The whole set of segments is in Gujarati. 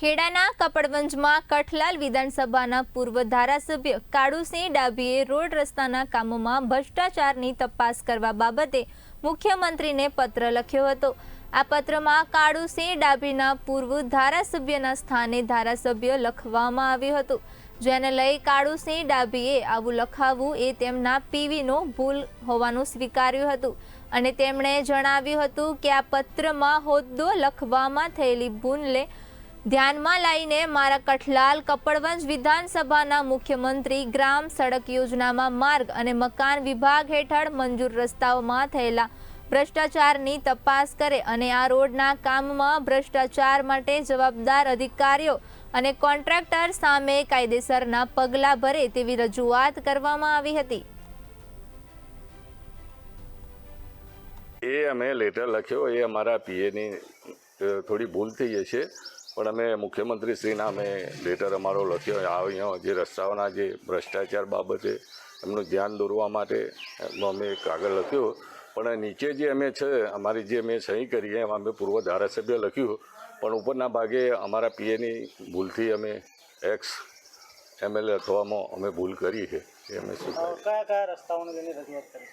ખેડાના કપડવંજમાં કઠલાલ વિધાનસભાના પૂર્વ ધારાસભ્ય કાળુસિંહ ડાભીએ રોડ રસ્તાના કામોમાં ભ્રષ્ટાચારની તપાસ કરવા બાબતે મુખ્યમંત્રીને પત્ર લખ્યો હતો. આ પત્રમાં કાળુસિંહ ડાભીના પૂર્વ ધારાસભ્યના સ્થાને ધારાસભ્ય લખવામાં આવ્યું હતું. જેને લઈ કાળુસિંહ ડાભીએ આવું લખાવવું એ તેમના પીવીનો ભૂલ હોવાનું સ્વીકાર્યું હતું અને તેમણે જણાવ્યું હતું કે આ પત્રમાં હોદ્દો લખવામાં થયેલી ભૂલને ધ્યાનમાં લઈને મારા કઠલાલ કપડવંજ વિધાનસભાના મુખ્યમંત્રી ગ્રામ સડક યોજનામાં માર્ગ અને મકાન વિભાગ હેઠળ મંજૂર રસ્તાઓમાં થયેલા ભ્રષ્ટાચારની તપાસ કરે અને આ રોડના કામમાં ભ્રષ્ટાચાર માટે જવાબદાર અધિકારીઓ અને કોન્ટ્રાક્ટર સામે કાયદેસરના પગલાં ભરે તેવી રજૂઆત કરવામાં આવી હતી. એ અમે લેટર લખ્યો, એ અમારા પીએની થોડી ભૂલ થઈ જશે. પણ અમે મુખ્યમંત્રીશ્રીના અમે લેટર અમારો લખ્યો આ અહીંયા જે રસ્તાઓના જે ભ્રષ્ટાચાર બાબતે એમનું ધ્યાન દોરવા માટે એમનો અમે કાગળ લખ્યો. પણ નીચે જે અમે છે અમારી જે અમે સહી કરી એમાં અમે પૂર્વ ધારાસભ્ય લખ્યું. પણ ઉપરના ભાગે અમારા પીએની ભૂલથી અમે એક્સ એમએલએ લખવામાં અમે ભૂલ કરી છે એ અમે શું કયા કયા રસ્તાઓને લઈને રજૂઆત કરી?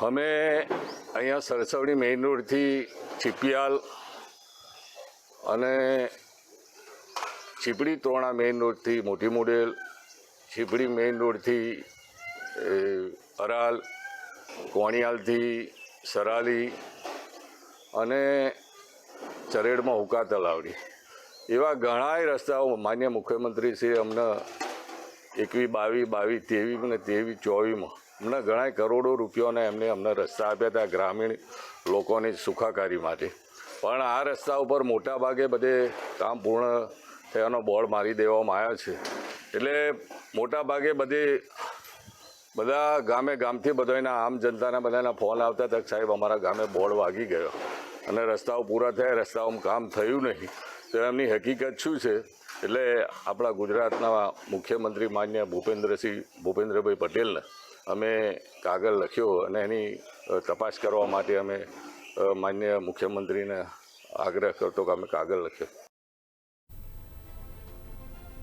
અમે અહીંયા સરસવડી મેઇન રોડથી ચીપિયાલ અને ચીપડી તોરણા મેઇન રોડથી મોટી મોડેલ ચીપડી મેઇન રોડથી અરાલ કોણિયાલથી સરાલી અને ચરેડમાં હુકા તલાવડી. એવા ઘણાય રસ્તાઓ માન્ય મુખ્યમંત્રી શ્રી અમને એકવી, બાવી બાવી તેવી ને તેવી ચોવીમાં અમને ઘણા કરોડો રૂપિયાના એમને અમને રસ્તા આપ્યા હતા ગ્રામીણ લોકોની સુખાકારી માટે. પણ આ રસ્તા ઉપર મોટા ભાગે બધે કામ પૂર્ણ થયાનો બોર્ડ મારી દેવામાં આવ્યા છે. એટલે મોટા ભાગે બધે બધા ગામે ગામથી બધાના આમ જનતાના બધાના ફોન આવતા હતા સાહેબ, અમારા ગામે બોર્ડ વાગી ગયો અને રસ્તાઓ પૂરા થયા, રસ્તાઓમાં કામ થયું નહીં. તો એમની હકીકત શું છે? એટલે આપણા ગુજરાતના મુખ્યમંત્રી માન્ય ભૂપેન્દ્રસિંહ, ભૂપેન્દ્રભાઈ પટેલને અમે કાગળ લખ્યો અને એની તપાસ કરવા માટે અમે માન્ય મુખ્યમંત્રીને આગ્રહ કરતો કે અમે કાગળ લખ્યો.